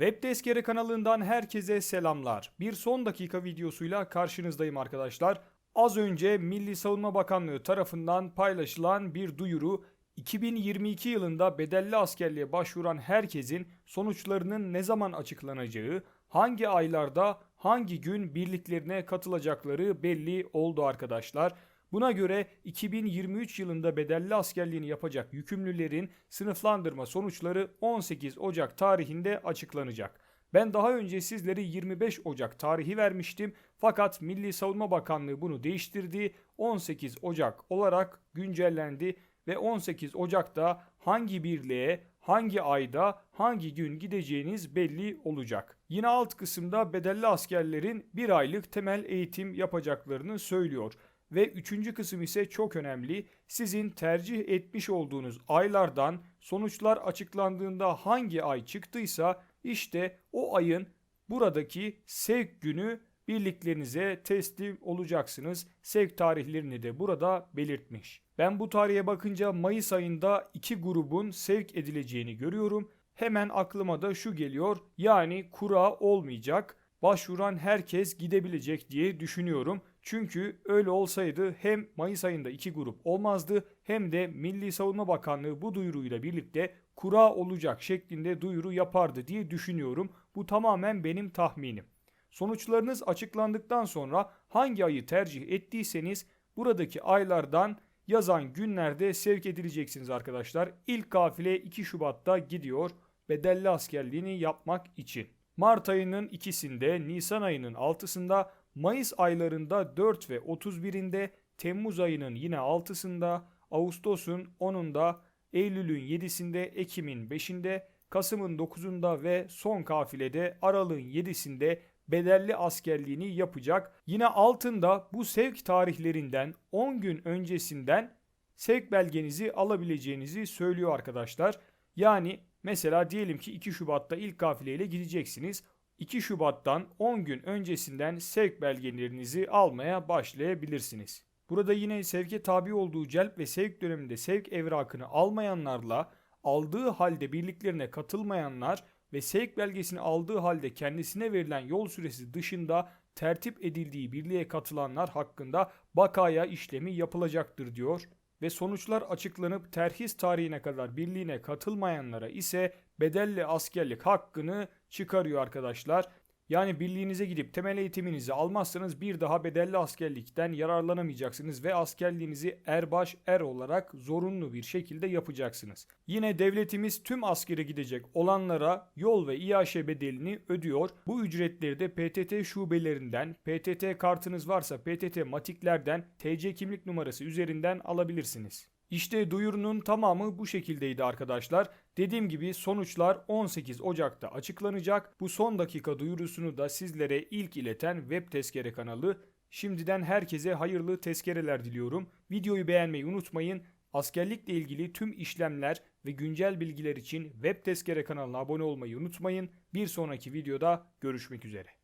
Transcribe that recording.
Web Tezkere kanalından herkese selamlar. Bir son dakika videosuyla karşınızdayım arkadaşlar. Az önce Milli Savunma Bakanlığı tarafından paylaşılan bir duyuru 2022 yılında bedelli askerliğe başvuran herkesin sonuçlarının ne zaman açıklanacağı, hangi aylarda, hangi gün birliklerine katılacakları belli oldu arkadaşlar. Buna göre 2023 yılında bedelli askerliğini yapacak yükümlülerin sınıflandırma sonuçları 18 Ocak tarihinde açıklanacak. Ben daha önce sizlere 25 Ocak tarihi vermiştim fakat Milli Savunma Bakanlığı bunu değiştirdi. 18 Ocak olarak güncellendi ve 18 Ocak'ta hangi birliğe, hangi ayda, hangi gün gideceğiniz belli olacak. Yine alt kısımda bedelli askerlerin bir aylık temel eğitim yapacaklarını söylüyor. Ve üçüncü kısım ise çok önemli. Sizin tercih etmiş olduğunuz aylardan sonuçlar açıklandığında hangi ay çıktıysa işte o ayın buradaki sevk günü birliklerinize teslim olacaksınız. Sevk tarihlerini de burada belirtmiş. Ben bu tarihe bakınca Mayıs ayında iki grubun sevk edileceğini görüyorum. Hemen aklıma da şu geliyor. Yani kura olmayacak. Başvuran herkes gidebilecek diye düşünüyorum. Çünkü öyle olsaydı hem Mayıs ayında iki grup olmazdı hem de Milli Savunma Bakanlığı bu duyuruyla birlikte kura olacak şeklinde duyuru yapardı diye düşünüyorum. Bu tamamen benim tahminim. Sonuçlarınız açıklandıktan sonra hangi ayı tercih ettiyseniz buradaki aylardan yazan günlerde sevk edileceksiniz arkadaşlar. İlk kafile 2 Şubat'ta gidiyor bedelli askerliğini yapmak için. Mart ayının ikisinde, Nisan ayının 6'sında, Mayıs aylarında 4 ve 31'inde, Temmuz ayının yine 6'sında, Ağustos'un 10'unda, Eylül'ün 7'sinde, Ekim'in 5'inde, Kasım'ın 9'unda ve son kafilede Aralık'ın 7'sinde bedelli askerliğini yapacak. Yine altında bu sevk tarihlerinden 10 gün öncesinden sevk belgenizi alabileceğinizi söylüyor arkadaşlar. Yani mesela diyelim ki 2 Şubat'ta ilk kafileyle gideceksiniz. 2 Şubat'tan 10 gün öncesinden sevk belgelerinizi almaya başlayabilirsiniz. Burada yine sevke tabi olduğu celp ve sevk döneminde sevk evrakını almayanlarla aldığı halde birliklerine katılmayanlar ve sevk belgesini aldığı halde kendisine verilen yol süresi dışında tertip edildiği birliğe katılanlar hakkında bakaya işlemi yapılacaktır diyor ve sonuçlar açıklanıp terhis tarihine kadar birliğine katılmayanlara ise bedelli askerlik hakkını çıkarıyor arkadaşlar. Yani birliğinize gidip temel eğitiminizi almazsanız bir daha bedelli askerlikten yararlanamayacaksınız ve askerliğinizi erbaş er olarak zorunlu bir şekilde yapacaksınız. Yine devletimiz tüm askere gidecek olanlara yol ve İAŞ bedelini ödüyor. Bu ücretleri de PTT şubelerinden, PTT kartınız varsa PTT matiklerden, TC kimlik numarası üzerinden alabilirsiniz. İşte duyurunun tamamı bu şekildeydi arkadaşlar. Dediğim gibi sonuçlar 18 Ocak'ta açıklanacak. Bu son dakika duyurusunu da sizlere ilk ileten Web Tezkere kanalı. Şimdiden herkese hayırlı tezkereler diliyorum. Videoyu beğenmeyi unutmayın. Askerlikle ilgili tüm işlemler ve güncel bilgiler için Web Tezkere kanalına abone olmayı unutmayın. Bir sonraki videoda görüşmek üzere.